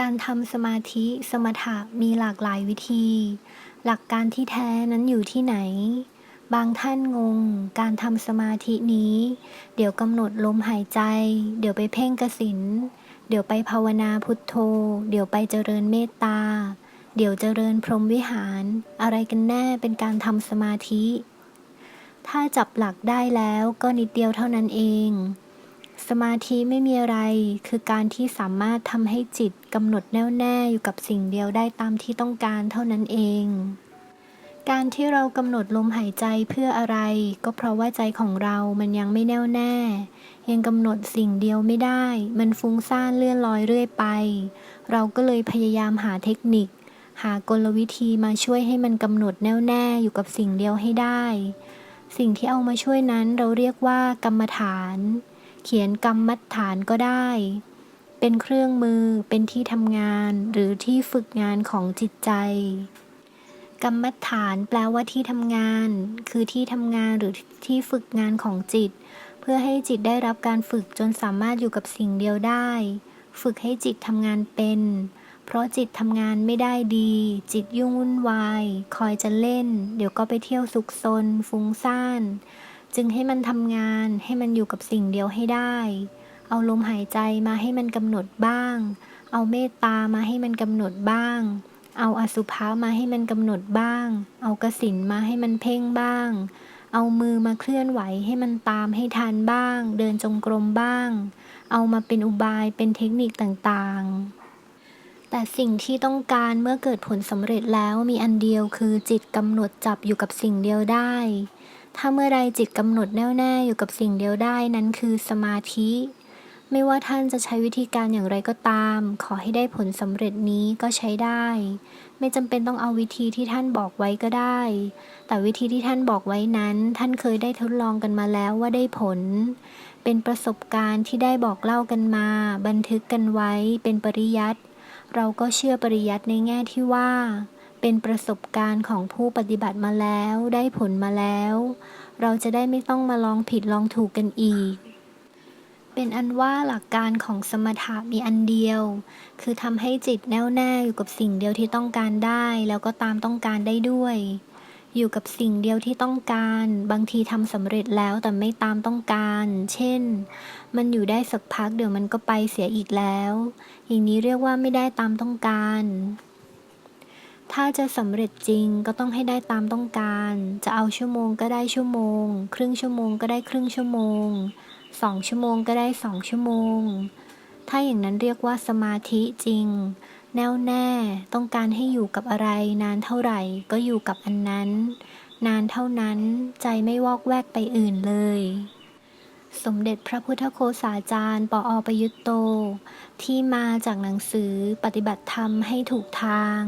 การทำสมาธิสมถะมีหลากหลายวิธี หลักการที่แท้นั้นอยู่ที่ไหน บางท่านงง การทำสมาธินี้ เดี๋ยวกำหนดลมหายใจ เดี๋ยวไปเพ่งกสินเดี๋ยวไปภาวนาพุทโธ เดี๋ยวไปเจริญเมตตา เดี๋ยวเจริญพรหมวิหาร อะไรกันแน่เป็นการทำสมาธิ ถ้าจับหลักได้แล้วก็นิดเดียวเท่านั้นเอง สมาธิไม่มีอะไร คือการที่สามารถทำให้จิตกำหนดแน่วแน่อยู่กับสิ่งเดียวได้ตามที่ต้องการเท่านั้นเอง การที่เรากำหนดลมหายใจเพื่ออะไร ก็เพราะว่าใจของเรามันยังไม่แน่วแน่ ยังกำหนดสิ่งเดียวไม่ได้ มันฟุ้งซ่านเลื่อนลอยเรื่อยไป เราก็เลยพยายามหาเทคนิค หากลวิธีมาช่วยให้มันกำหนดแน่วแน่อยู่กับสิ่งเดียวให้ได้ สิ่งที่เอามาช่วยนั้นเราเรียกว่ากรรมฐาน เขียนกรรมัฐานก็ได้ เป็นเครื่องมือเป็นที่ทำงานหรือที่ฝึกงานของจิตใจ กรรมัฐฐานแปลว่าที่ทำงาน คือที่ทำงานหรือที่ฝึกงานของจิต เพื่อให้จิตได้รับการฝึกจนสามารถอยู่กับสิ่งเดียวได้ ฝึกให้จิตทำงานเป็น เพราะจิตทำงานไม่ได้ดี จิตยุ่งวุ่นวาย คอยจะเล่น เดี๋ยวก็ไปเที่ยวสุกซนฟุ้งซ่าน จึงให้มันทำงานให้มันอยู่กับสิ่งเดียวให้ได้ เอาลมหายใจมาให้มันกำหนดบ้าง เอาเมตตามาให้มันกำหนดบ้าง เอาอสุภะมาให้มันกำหนดบ้าง เอากสินมาให้มันเพ่งบ้าง เอามือมาเคลื่อนไหวให้มันตามให้ทันบ้าง เดินจงกรมบ้าง เอามาเป็นอุบายเป็นเทคนิคต่างๆแต่สิ่งที่ต้องการเมื่อเกิดผลสำเร็จแล้วมีอันเดียวคือจิตกำหนดจับอยู่กับสิ่งเดียวได้ ถ้าเมื่อใดจิตกำหนดแน่วแน่อยู่กับสิ่งเดียวได้นั้นคือสมาธิ ไม่ว่าท่านจะใช้วิธีการอย่างไรก็ตาม ขอให้ได้ผลสำเร็จนี้ก็ใช้ได้ ไม่จำเป็นต้องเอาวิธีที่ท่านบอกไว้ก็ได้ แต่วิธีที่ท่านบอกไว้นั้น ท่านเคยได้ทดลองกันมาแล้วว่าได้ผล เป็นประสบการณ์ที่ได้บอกเล่ากันมา บันทึกกันไว้เป็นปริยัติเราก็เชื่อปริยัติในแง่ที่ว่า เป็นประสบการณ์ของผู้ปฏิบัติมาแล้วได้ผลมาแล้ว เราจะได้ไม่ต้องมาลองผิดลองถูกกันอีก เป็นอันว่าหลักการของสมถะมีอันเดียว คือทำให้จิตแน่วแน่อยู่กับสิ่งเดียวที่ต้องการได้ แล้วก็ตามต้องการได้ด้วย อยู่กับสิ่งเดียวที่ต้องการ บางทีทำสำเร็จแล้วแต่ไม่ตามต้องการ เช่น มันอยู่ได้สักพักเดี๋ยวมันก็ไปเสียอีกแล้ว อย่างนี้เรียกว่าไม่ได้ตามต้องการ ถ้าจะสำเร็จจริงก็ต้องให้ได้ตามต้องการ จะเอาชั่วโมงก็ได้ชั่วโมง ครึ่งชั่วโมงก็ได้ครึ่งชั่วโมงสองชั่วโมงก็ได้สองชั่วโมง ถ้าอย่างนั้นเรียกว่าสมาธิจริง แน่วแน่ต้องการให้อยู่กับอะไร นานเท่าไหร่ก็อยู่กับอันนั้น นานเท่านั้นใจไม่วอกแวกไปอื่นเลย สมเด็จพระพุทธโฆษาจารย์ ปออประยุตโต ที่มาจากหนังสือปฏิบัติธรรมให้ถูกทาง